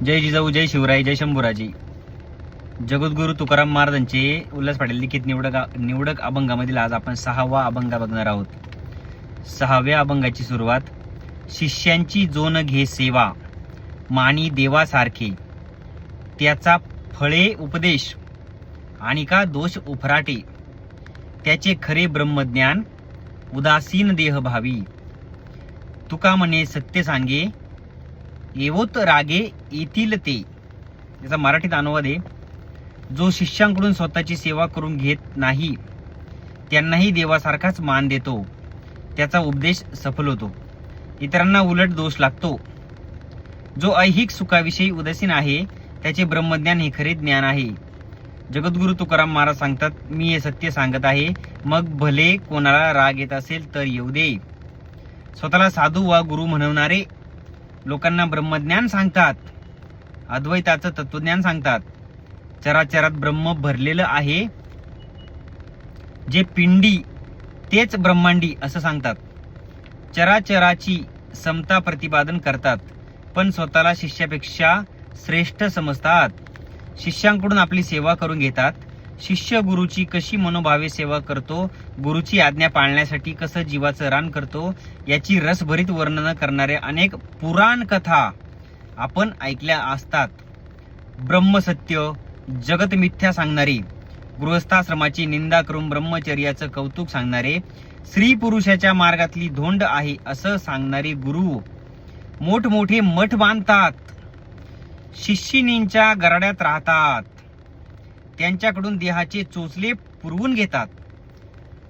जय जिजाऊ जय शिवराय जय शंभूराजी. जगद्गुरु तुकाराम महाराजांचे उल्हास पाटील लिखित निवडक निवडक अभंगामधील आज आपण सहावा अभंग बघणार आहोत. सहाव्या अभंगाची सुरुवात शिष्यांची जोन घे सेवा मानी देवासारखे. त्याचा फळे उपदेश आणि का दोष उफराटे. त्याचे खरे ब्रह्मज्ञान उदासीन देह भावी तुका म्हणे सत्य सांगे येवोत रागे येतील ते. याचा मराठीत अनुवाद आहे जो शिष्यांकडून स्वतःची सेवा करून घेत नाही त्यांनाही देवासारखाच मान देतो. त्याचा उपदेश सफल होतो. इतरांना उलट दोष लागतो. जो ऐहिक सुखाविषयी उदासीन आहे त्याचे ब्रह्मज्ञान हे खरे ज्ञान आहे. जगद्गुरु तुकाराम महाराज सांगतात मी हे सत्य सांगत आहे. मग भले कोणाला राग येत असेल तर येऊ दे. स्वतःला साधू वा गुरु म्हणवणारे लोकांना ब्रह्मज्ञान सांगतात. अद्वैताचं तत्वज्ञान सांगतात. चराचरात ब्रह्म भरलेलं आहे. जे पिंडी तेच ब्रह्मांडी असं सांगतात. चराचराची समता प्रतिपादन करतात. पण स्वतःला शिष्यापेक्षा श्रेष्ठ समजतात. शिष्यांकडून आपली सेवा करून घेतात. शिष्य गुरुची कशी मनोभावे सेवा करतो गुरुची आज्ञा पाळण्यासाठी कसं जीवाचं रान करतो याची रसभरीत वर्णन करणारे अनेक पुराण कथा आपण ऐकल्या असतात. ब्रह्मसत्य जगत मिथ्या सांगणारी गृहस्थाश्रमाची निंदा करून ब्रह्मचर्याचं कौतुक सांगणारे स्त्री पुरुषाच्या मार्गातली धोंड आहे असं सांगणारे गुरु. मोठमोठे मठ बांधतात. शिष्यनींच्या गराड्यात राहतात. त्यांच्याकडून देहाचे चोचले पुरवून घेतात.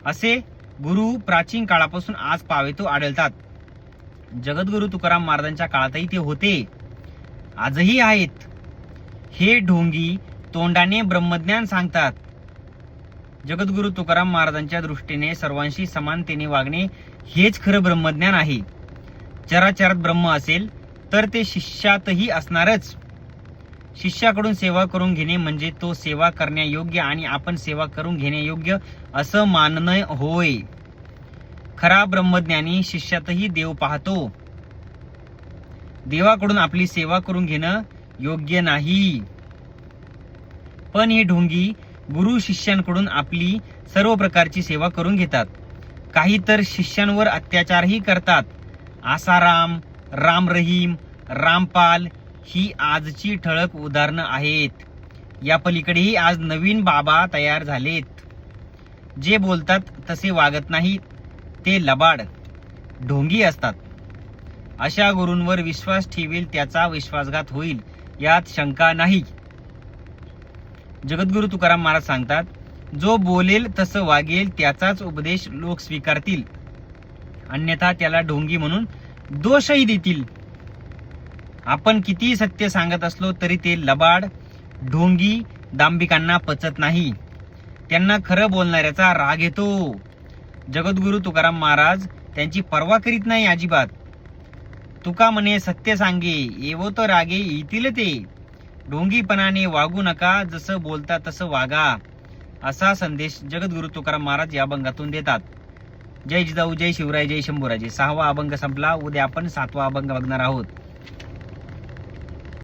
असे गुरु प्राचीन काळापासून आज पावेतो आढळतात. जगद्गुरु तुकाराम महाराजांच्या काळातही ते होते. आजही आहेत. हे ढोंगी तोंडाने ब्रह्मज्ञान सांगतात. जगद्गुरु तुकाराम महाराजांच्या दृष्टीने सर्वांशी समानतेने वागणे हेच खरं ब्रह्मज्ञान आहे. चराचरात ब्रह्म असेल तर ते शिष्यातही असणारच. शिष्याकडून सेवा करून घेणे म्हणजे तो सेवा करण्यायोग्य आणि आपण सेवा करून घेण्यायोग्य असं मानणं होय. खरा ब्रह्मज्ञानी शिष्यातही देव पाहतो. देवाकडून आपली सेवा करून घेणं योग्य नाही. पण ही ढोंगी गुरु शिष्यांकडून आपली सर्व प्रकारची सेवा करून घेतात. काही तर शिष्यांवर अत्याचारही करतात. आसाराम राम रहीम रामपाल ही आजची ठळक उदाहरणं आहेत. या पलीकडेही आज नवीन बाबा तयार झालेत. जे बोलतात तसे वागत नाहीत ते लबाड ढोंगी असतात. अशा गुरूंवर विश्वास ठेवील त्याचा विश्वासघात होईल यात शंका नाही. जगद्गुरु तुकाराम महाराज सांगतात जो बोलेल तसं वागेल त्याचाच उपदेश लोक स्वीकारतील. अन्यथा त्याला ढोंगी म्हणून दोषही देतील. आपण किती सत्य सांगत असलो तरी ते लबाड ढोंगी दांभिकांना पचत नाही. त्यांना खरं बोलणाऱ्याचा राग येतो. जगद्गुरु तुकाराम महाराज त्यांची पर्वा करीत नाही अजिबात. तुका म्हणे सत्य सांगे येवो तर रागे येतील ते. ढोंगीपणाने वागू नका जसं बोलता तसं वागा. असा संदेश जगद्गुरु तुकाराम महाराज या अभंगातून देतात. जय जिजाऊ जय शिवराय जय शंभूराजे. सहावा अभंग संपला. उद्या आपण सातवा अभंग बघणार आहोत.